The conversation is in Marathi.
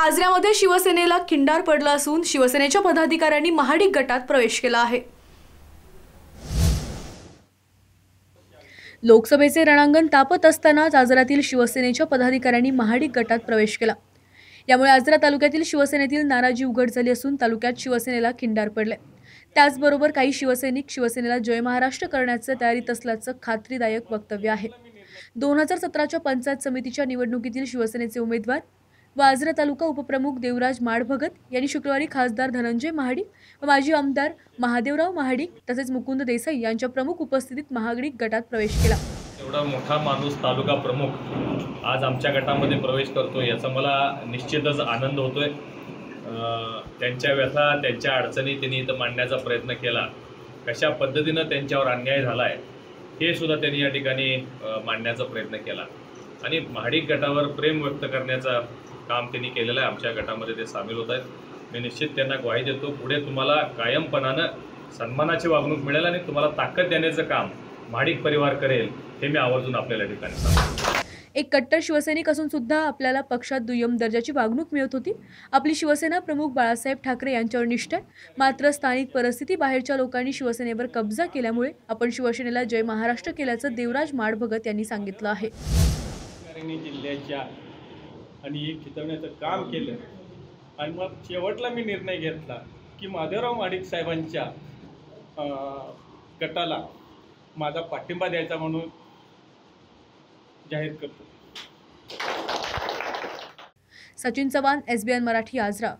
आजऱ्यामध्ये शिवसेनेला खिंडार पडलं असून शिवसेनेच्या पदाधिकाऱ्यांनी महाडिक गटात प्रवेश केला आहे. लोकसभेचे रणांगण तापत असतानाच आजरातील शिवसेनेच्या पदाधिकाऱ्यांनी महाडिक गटात प्रवेश केला. यामुळे आजरा तालुक्यातील शिवसेनेतील नाराजी उघड झाली असून तालुक्यात शिवसेनेला खिंडार पडले. त्याचबरोबर काही शिवसैनिक शिवसेनेला जय महाराष्ट्र करण्याचं तयारीत असल्याचं खात्रीदायक वक्तव्य आहे. दोन हजार सतराच्या पंचायत समितीच्या निवडणुकीतील शिवसेनेचे उमेदवार वाजरा तालुका उपप्रमुख देवराज माडभगत यांनी शुक्रवारी खासदार धनंजय महाडिक व माजी आमदार महादेवराव महाडिक तसेच मुकुंद देसाई यांच्या प्रमुख उपस्थितीत महागडिक गटात प्रवेश केला. एवढा मोठा माणूस तालुका प्रमुख आज आमच्या गटामध्ये प्रवेश करतो याचा मला निश्चितच आनंद होतोय. त्यांच्या व्यथा त्यांच्या अडचणी त्यांनी इथं मांडण्याचा प्रयत्न केला. कशा पद्धतीनं त्यांच्यावर अन्याय झाला आहे हे सुद्धा त्यांनी या ठिकाणी मांडण्याचा प्रयत्न केला. आणि महाडिक गटावर प्रेम व्यक्त करण्याचा काम त्यांनी केलेलं आहे. आमच्या गटामध्ये ते सामील होत आहेत. मी निश्चित त्यांना ग्वाही देतो. पुढे तुम्हाला कायमपणानं सन्मानाची वागणूक मिळेल आणि तुम्हाला ताकद देण्याचं काम महाडिक परिवार करेल हे मी आवर्जून आपल्याला ठिकाणी सांगतो. एक कट्टर शिवसैनिक असून सुद्धा आपल्याला पक्षात दुय्यम दर्जाची वागणूक मिळत होती. आपली शिवसेना प्रमुख बाळासाहेब ठाकरे यांच्यावर निष्ठ आहे. मात्र स्थानिक परिस्थिती बाहेरच्या लोकांनी शिवसेनेवर कब्जा केल्यामुळे आपण शिवसेनेला जय महाराष्ट्र केल्याचं देवराज माडभगत यांनी सांगितलं आहे. जिल्ह्याच्या आणि एक खितवण्याचं काम केलं. आणि मग शेवटला मी निर्णय घेतला की माधवराव माडिक साहेबांच्या गटाला माझा पाठिंबा द्यायचा म्हणून जाहीर करतो. सचिन चव्हाण एसबीएन मराठी आजरा.